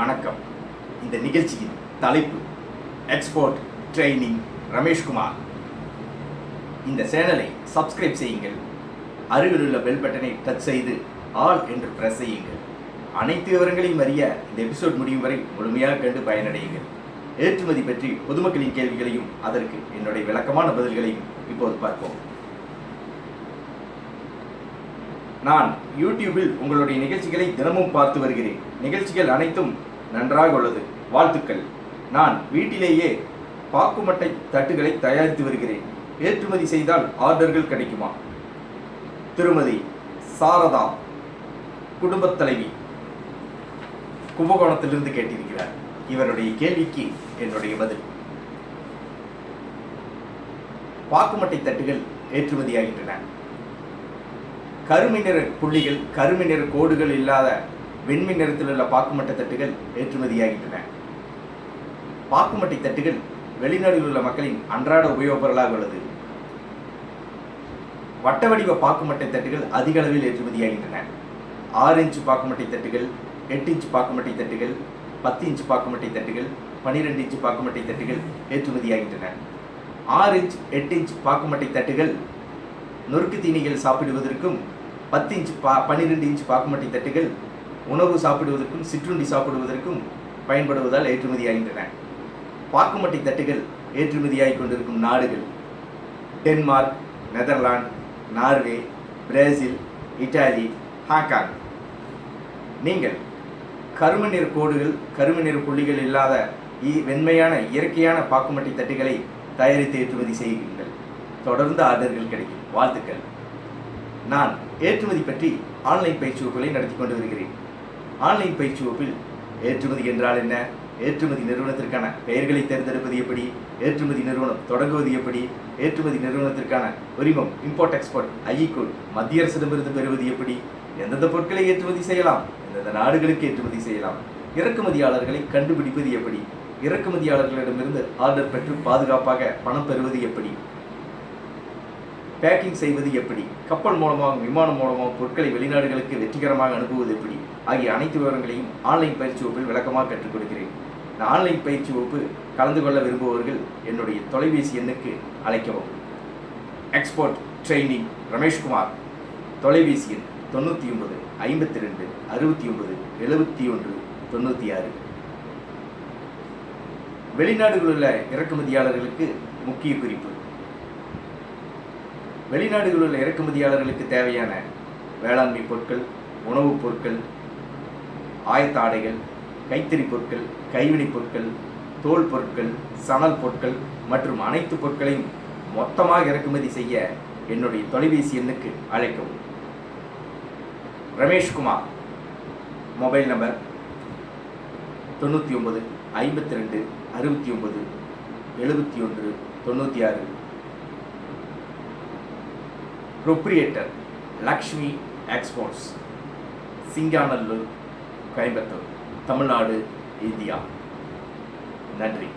வணக்கம். இந்த நிகழ்ச்சியின் தலைப்பு எக்ஸ்போர்ட் ட்ரைனிங் ரமேஷ்குமார் இந்த சேனலை சப்ஸ்கிரைப் செய்யுங்கள். அருகிலுள்ள பெல் பட்டனை டச் செய்து ஆல் என்று பிரஸ் செய்யுங்கள். அனைத்து விவரங்களையும் அறிய இந்த எபிசோட் முடியும் வரை முழுமையாக கண்டு பயனடையுங்கள். ஏற்றுமதி பற்றி பொதுமக்களின் கேள்விகளையும் அதற்கு என்னுடைய விளக்கமான பதில்களையும் இப்போது பார்ப்போம். நான் யூடியூபில் உங்களுடைய நிகழ்ச்சிகளை தினமும் பார்த்து வருகிறேன். நிகழ்ச்சிகள் அனைத்தும் நன்றாக உள்ளது. வாழ்த்துக்கள். நான் வீட்டிலேயே பாக்குமட்டை தட்டுகளை தயாரித்து வருகிறேன். ஏற்றுமதி செய்தால் ஆர்டர்கள் கிடைக்குமா? திருமதி சாரதா குடும்பத் தலைவி கும்பகோணத்திலிருந்து கேட்டிருக்கிறார். இவருடைய கேள்விக்கு என்னுடைய பதில். பாக்குமட்டை தட்டுகள் ஏற்றுமதியாகின்றன கருமை நிற புள்ளிகள் கருமை நிற கோடுகள் இல்லாத வெண்மை நிறத்தில் உள்ள பாக்குமட்டை தட்டுகள் ஏற்றுமதியாகின்றன. பாக்குமட்டை தட்டுகள் வெளிநாடுகளில் உள்ள மக்களின் அன்றாட உபயோகப் பொருளாக உள்ளது. வட்ட வடிவ பாக்குமட்டை தட்டுகள் அதிக அளவில் ஏற்றுமதியாகின்றன. ஆறு இன்ச்சு பாக்குமட்டை தட்டுகள் எட்டு இன்ச்சு பாக்குமட்டை தட்டுகள் பத்து இன்ச்சு பாக்குமட்டை தட்டுகள் பன்னிரெண்டு இன்ச்சு பாக்குமட்டை தட்டுகள் ஏற்றுமதியாகின்றன. ஆறு இன்ச் எட்டு இன்ச் பாக்குமட்டை தட்டுகள் நொறுக்கு தீனிகள் சாப்பிடுவதற்கும் பத்து இன்ச் பா பன்னிரெண்டு இன்ச் பாக்குமட்டை தட்டுகள் உணவு சாப்பிடுவதற்கும் சிற்றுண்டி சாப்பிடுவதற்கும் பயன்படுவதால் ஏற்றுமதியாகின்றன. பாக்குமட்டை தட்டுகள் ஏற்றுமதியாகிக் கொண்டிருக்கும் நாடுகள் Denmark Netherlands Norway Brazil Italy Hong Kong. நீங்கள் கரும நிற கோடுகள் கரும நிற புள்ளிகள் இல்லாத இ- வெண்மையான இயற்கையான பாக்குமட்டை தட்டுகளை தயாரித்து ஏற்றுமதி செய்கிறீர்கள் தொடர்ந்து ஆர்டர்கள் கிடைக்கும். வாழ்த்துக்கள். நான் ஏற்றுமதி பற்றி ஆன்லைன் பயிற்சி வகுப்புகளை நடத்தி கொண்டு வருகிறேன். ஆன்லைன் பயிற்சி வகுப்பில் ஏற்றுமதி என்றால் என்ன? ஏற்றுமதி நிறுவனத்திற்கான பெயர்களை தேர்ந்தெடுப்பது எப்படி? ஏற்றுமதி நிறுவனம் தொடங்குவது எப்படி? ஏற்றுமதி நிறுவனத்திற்கான உரிமம் இம்போர்ட் எக்ஸ்போர்ட் ஐஇகோட் மத்திய அரசிடமிருந்து பெறுவது எப்படி? எந்தெந்த பொருட்களை ஏற்றுமதி செய்யலாம்? எந்தெந்த நாடுகளுக்கு ஏற்றுமதி செய்யலாம்? இறக்குமதியாளர்களை கண்டுபிடிப்பது எப்படி? இறக்குமதியாளர்களிடமிருந்து ஆர்டர் பெற்று பாதுகாப்பாக பணம் பெறுவது எப்படி? பேக்கிங் செய்வது எப்படி? கப்பல் மூலமாகவும் விமானம் மூலமாகவும் பொருட்களை வெளிநாடுகளுக்கு வெற்றிகரமாக அனுப்புவது எப்படி? ஆகிய அனைத்து விவரங்களையும் ஆன்லைன் பயிற்சி வகுப்பில் விளக்கமாக கற்றுக் கொடுக்கிறேன். இந்த ஆன்லைன் பயிற்சி வகுப்பு கலந்து கொள்ள விரும்புபவர்கள் என்னுடைய தொலைபேசி எண்ணுக்கு அழைக்கவும். எக்ஸ்போர்ட் ட்ரைனிங் ரமேஷ்குமார் தொலைபேசி எண் தொண்ணூற்றி ஒன்பது ஐம்பத்தி ரெண்டு அறுபத்தி ஒன்பது எழுபத்தி ஒன்று தொண்ணூற்றி ஆறு. வெளிநாடுகளில் உள்ள இறக்குமதியாளர்களுக்கு முக்கிய குறிப்பு. வெளிநாடுகளில் உள்ள இறக்குமதியாளர்களுக்கு தேவையான வேளாண்மை பொருட்கள் உணவுப் பொருட்கள் ஆயத்த ஆடைகள் கைத்தறி பொருட்கள் கைவினைப் பொருட்கள் தோல் பொருட்கள் சணல் பொருட்கள் மற்றும் அனைத்து பொருட்களையும் மொத்தமாக இறக்குமதி செய்ய என்னுடைய தொலைபேசி எண்ணுக்கு அழைக்கவும். ரமேஷ்குமார் மொபைல் நம்பர் தொண்ணூற்றி ஒம்பது ஐம்பத்தி ரெண்டு அறுபத்தி ஒன்பது எழுபத்தி ஒன்று தொண்ணூற்றி ஆறு. Proprietor Lakshmi exports Singanallur Coimbatore Tamil Nadu India நன்றி.